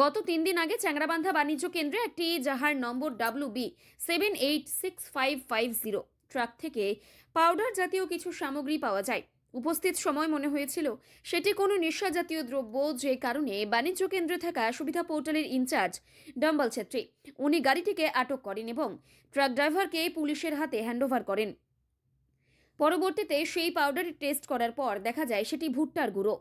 গত তিন দিন আগে চ্যাংরাবান্ধা বাণিজ্য কেন্দ্রে একটি যাহার নম্বর W B seven eight six five five zero truck থেকে পাউডার জাতীয় কিছু সামগ্রী পাওয়া যায়। উপস্থিত সময় মনে হয়েছিল, সেটি কোনো নেশা জাতীয় দ্রব্য যে কারণে বাণিজ্য কেন্দ্রে থাকা সুবিধা পোর্টালের ইনচার্জ ডম্বল ছেত্রী, উনি গাড়িটিকে আটক করেন এবং ট্রাক ড্রাইভারকে পুলিশের হাতে হ্যান্ডওভার করেন। পরবর্তীতে সেই পাউডার টেস্ট করার পর দেখা যায় সেটি ভুট্টার গুঁড়ো।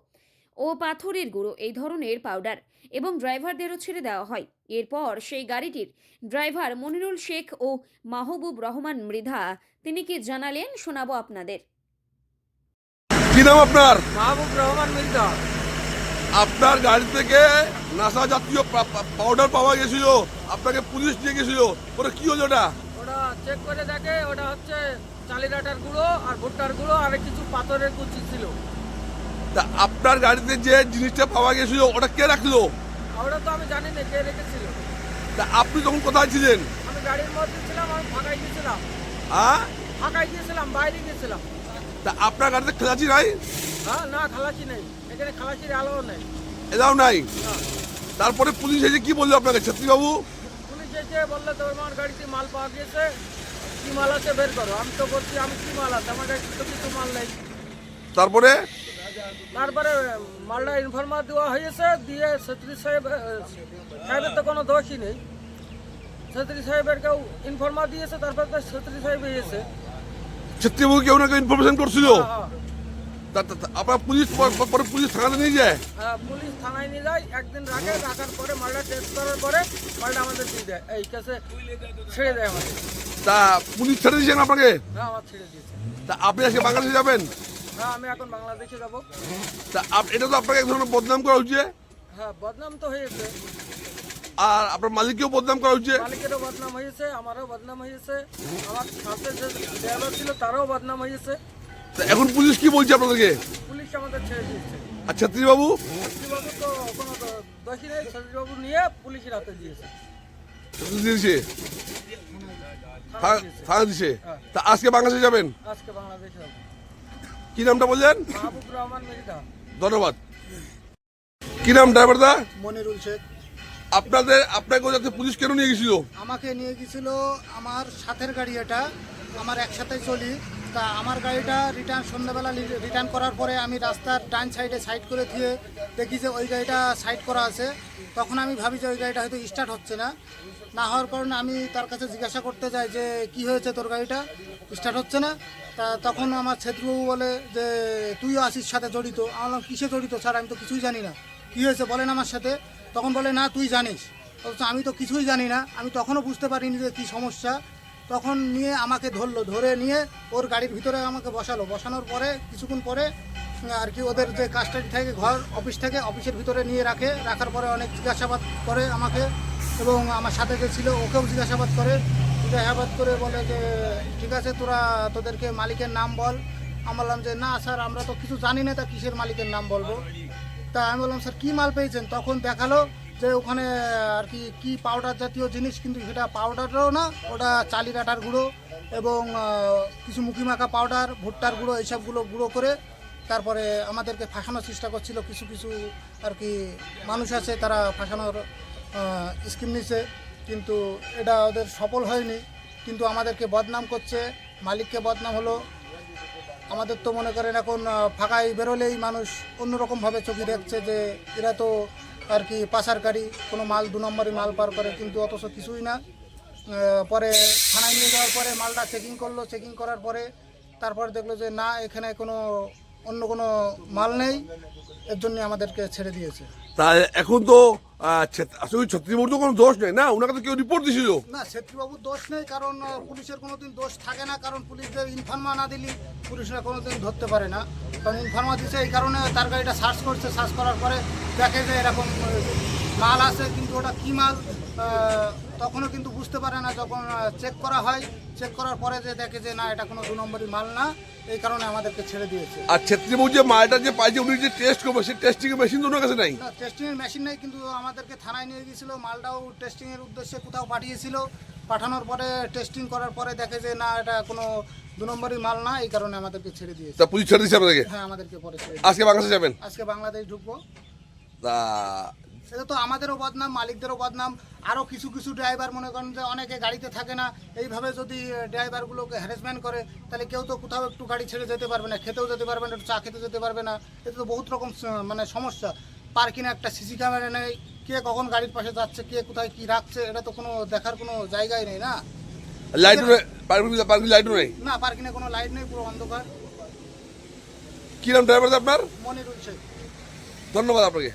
ও পাথরের গুঁড়ো এই ধরনের পাউডার এবং ড্রাইভারদেরও ছেড়ে দেওয়া হয়। এরপর সেই গাড়িটির ড্রাইভার মনিরুল শেখ ও মাহবুব রহমান মৃধা তিনি কি জানালেন? শোনাবো আপনাদের। কি নাম আপনার? মাহবুব রহমান মির্জা আপনার গাড়ি থেকে নাসা জাতীয় পাউডার পাওয়া গেছিল। আপনাকে পুলিশ নিয়ে গেছিল। ওটা কি হলো ওটা? ওটা চেক করে দেখে ওটা হচ্ছে চালের আটার গুঁড়ো আর ভুট্টার গুঁড়ো আর কিছু পাথরের কুচি ছিল। তা আপনার গাড়িতে যে জিনিসটা পাওয়া গেছিল ওটা কে রাখল? ওটা তো আমি জানি না কে রেখেছিল। তা আপনি তখন কোথায় ছিলেন? আমি গাড়ির মধ্যে ছিলাম আমি ফাঁকাই গিয়েছিলাম। হ্যাঁ? ফাঁকাই গিয়েছিলাম বাইরে গিয়েছিলাম। তা আপনার গাড়িতে খেলাচি নাই? হ্যাঁ না খালাসি নেই। এখানে খালাসির আলো নেই। এটাও নাই? তারপরে পুলিশ এসে কি বলল আপনাকে ছত্রীবাবু? পুলিশ এসে বললে তো আমার গাড়িতে মাল পাওয়া গিয়েছে। কি মাল আছে বের করো। আমি তো বলছি আমি কি মাল আছে? আমার গাড়িতে তো কিছু মাল নেই। তারপরে? তারপরে মালটা ইনফরমার দেওয়া হয়েছে দিয়ে ছত্রী সাহেব সাহেবের তো কোনো দোষই নেই। ছত্রী সাহেবের কেউ ইনফরমার দিয়েছে তারপর তো ছত্রী সাহেব এসেছে। ছত্রীবাবু কেউ নাকি ইনফরমেশন করছিল? হ্যাঁ, তা আপনার পুলিশ পর- পুলিশ থানাতে নিয়ে যায়? হ্যাঁ, পুলিশ থানায় নিয়ে যায় একদিন রাখে রাখার পরে মালটা টেস্ট করার পরে মালটা আমাদের দিয়ে দেয়। এই কাছে ছেড়ে দেয় আমাদের। তা পুলিশ ছেড়ে দিয়েছেন আপনাকে? হ্যাঁ আমার ছেড়ে দিয়েছে। তা আপনি আজকে বাংলাদেশে যাবেন? আমি এখন বাংলাদেশে যাব। তা আপ- এটা তো আপনাকে এক ধরনের বদনাম করা হচ্ছে হ্যাঁ বদনাম তো হয়েছে। আর আপনার মালিককেও বদনাম করা হচ্ছে মালিকেরও বদনাম হয়েছে আমারও বদনাম হয়েছে। আমার সাথে যে ড্রাইভার ছিল তারও বদনাম হয়েছে। তা এখন পুলিশ কি বলছে আপনাদেরকে? পুলিশ আমাদের ছেড়ে দিয়েছে। আর ছত্রীবাবু তো কোনো দ- দোষী নেই সচিবাবু নিয়ে পুলিশের হাতে দিয়েছে। দিয়েছে? থানা থানা দিছে হ্যাঁ। তা আজকে বাংলাদেশে যাবেন? আজকে বাংলাদেশে যাব। কি নামটা বললেন? রহমান ধন্যবাদ। কি নাম ড্রাইভার দা? মনিরুল শেখ। আপনাদের আপনাকে যাতে পুলিশ কেন নিয়ে গেছিল? আমাকে নিয়ে গেছিল আমার সাথের গাড়ি এটা। আমার একসাথে চলি। তা আমার গাড়িটা রিটার্ন সন্ধ্যাবেলা রিটার্ন করার পরে আমি রাস্তার ডান সাইডে সাইড করে দিয়ে দেখি যে ওই গাড়িটা সাইড করা আছে। তখন আমি ভাবি যে ওই গাড়িটা হয়তো স্টার্ট হচ্ছে না। না হওয়ার কারণে আমি তার কাছে জিজ্ঞাসা করতে যাই যে, কি হয়েছে তোর গাড়িটা? স্টার্ট হচ্ছে না? তা তখন আমার ছেত্রবাবু বলে যে, তুইও আসিস সাথে জড়িত। আমি বললাম, কিসে জড়িত স্যার? আমি তো কিছুই জানি না। কী হয়েছে? বলেন আমার সাথে। তখন বলে, না, তুই জানিস। অথচ আমি তো কিছুই জানি না। আমি তখনও বুঝতে পারিনি যে কী সমস্যা। তখন নিয়ে আমাকে ধরলো, ধরে নিয়ে ওর গাড়ির ভিতরে আমাকে বসালো। বসানোর পরে, কিছুক্ষণ পরে আর কি ওদের যে কাস্টাডি থাকে, ঘর অফিস থেকে অফিসের ভিতরে নিয়ে রাখে। রাখার পরে অনেক জিজ্ঞাসাবাদ করে আমাকে এবং আমার সাথে যে ছিল, ওকেও জিজ্ঞাসাবাদ করে। জিজ্ঞাসাবাদ করে বলে যে, ঠিক আছে, তোরা তোদেরকে মালিকের নাম বল। আমি বললাম যে, না স্যার, আমরা তো কিছু জানি না, তা কিসের মালিকের নাম বলব? তা আমি বললাম, স্যার, কী মাল পেয়েছেন? তখন দেখাল যে ওখানে আর কি কি পাউডার জাতীয় জিনিস, কিন্তু সেটা পাউডারও না, ওটা চালির আটার গুঁড়ো এবং কিছু মুখি মাখা পাউডার ভুট্টার গুঁড়ো, এইসবগুলো গুঁড়ো করে তারপরে আমাদেরকে ফাঁসানোর চেষ্টা করছিল। কিছু কিছু আর কি মানুষ আছে, তারা ফাঁসানোর স্কিম নিছে, কিন্তু এটা ওদের সফল হয়নি। কিন্তু আমাদেরকে বদনাম করছে, মালিককে বদনাম হলো। আমাদের তো মনে করেন এখন ফাঁকায় বেরোলেই মানুষ অন্যরকমভাবে চোখে দেখছে যে এরা তো আর কি পাচারকারী কোনো মাল দু নম্বরই মাল পার করে, কিন্তু অথচ কিছুই না। পরে থানায় নিয়ে যাওয়ার পরে মালটা চেকিং করল চেকিং করার পরে তারপর দেখল যে না, এখানে কোনো অন্য কোনো মাল নেই এর জন্য আমাদেরকে ছেড়ে দিয়েছে। তা এখন তো আসলে ছত্রীবাবুর তো কোনো দোষ নেই না? ওনাকে তো কেউ রিপোর্ট দিছিল না ছেত্রীবাবুর দোষ নেই কারণ পুলিশের কোনোদিন দোষ থাকে না কারণ পুলিশদের ইনফরমা না দিলে পুলিশরা কোনোদিন ধরতে পারে না। কারণ ইনফরমা দিছে এই কারণে তার গাড়িটা সার্চ করছে সার্চ করার পরে দেখে যে এরকম মাল আছে কিন্তু ওটা কী মাল তখনও কিন্তু বুঝতে পারে না যখন চেক করা হয়। চেক করার পরে যে দেখে যে না এটা কোনো দু নম্বরই মাল না এই কারণে আমাদেরকে ছেড়ে দিয়েছে। আর ছত্রীবাবু যে মালটা যে পাইছে উনি যে টেস্ট করবে সেই টেস্টিং এর মেশিন তো ওনার কাছে নাই? না টেস্টিংয়ের মেশিন নেই কিন্তু আমাদেরকে থানায় নিয়ে গিয়েছিল মালটাও টেস্টিংয়ের উদ্দেশ্যে কোথাও পাঠিয়েছিল। পাঠানোর পরে টেস্টিং করার পরে দেখে যে না এটা কোনো দু নম্বরই মাল না এই কারণে আমাদেরকে ছেড়ে দিয়েছে। তা পুলিশ ছেড়ে দিচ্ছে আপনাদেরকে? হ্যাঁ আমাদেরকে পরে ছেড়ে দিয়েছে। আজকে বাংলাদেশে যাবেন? আজকে বাংলাদেশ ঢুকবো। তা এটা তো আমাদেরও বদনাম মালিকদেরও বদনাম। আরও কিছু কিছু ড্রাইভার মনে করেন যে অনেকে গাড়িতে থাকে না এইভাবে যদি ড্রাইভারগুলোকে হ্যারাসমেন্ট করে তাহলে কেউ তো কোথাও একটু গাড়ি ছেড়ে যেতে পারবে না খেতেও যেতে পারবে না একটু চা খেতে যেতে পারবে না। এতে তো বহুত রকম মানে সমস্যা। পার্কিংয়ে একটা সিসি ক্যামেরা নেই কে কখন গাড়ির পাশে যাচ্ছে কে কোথায় কি রাখছে এটা তো কোনো দেখার কোনো জায়গাই নেই না। পার্কিং লাইটও নেই না পার্কিংয়ে কোনো লাইট নেই পুরো অন্ধকার। কি নাম ড্রাইভার আপনার? মনিরুল শেখ। ধন্যবাদ আপনাকে।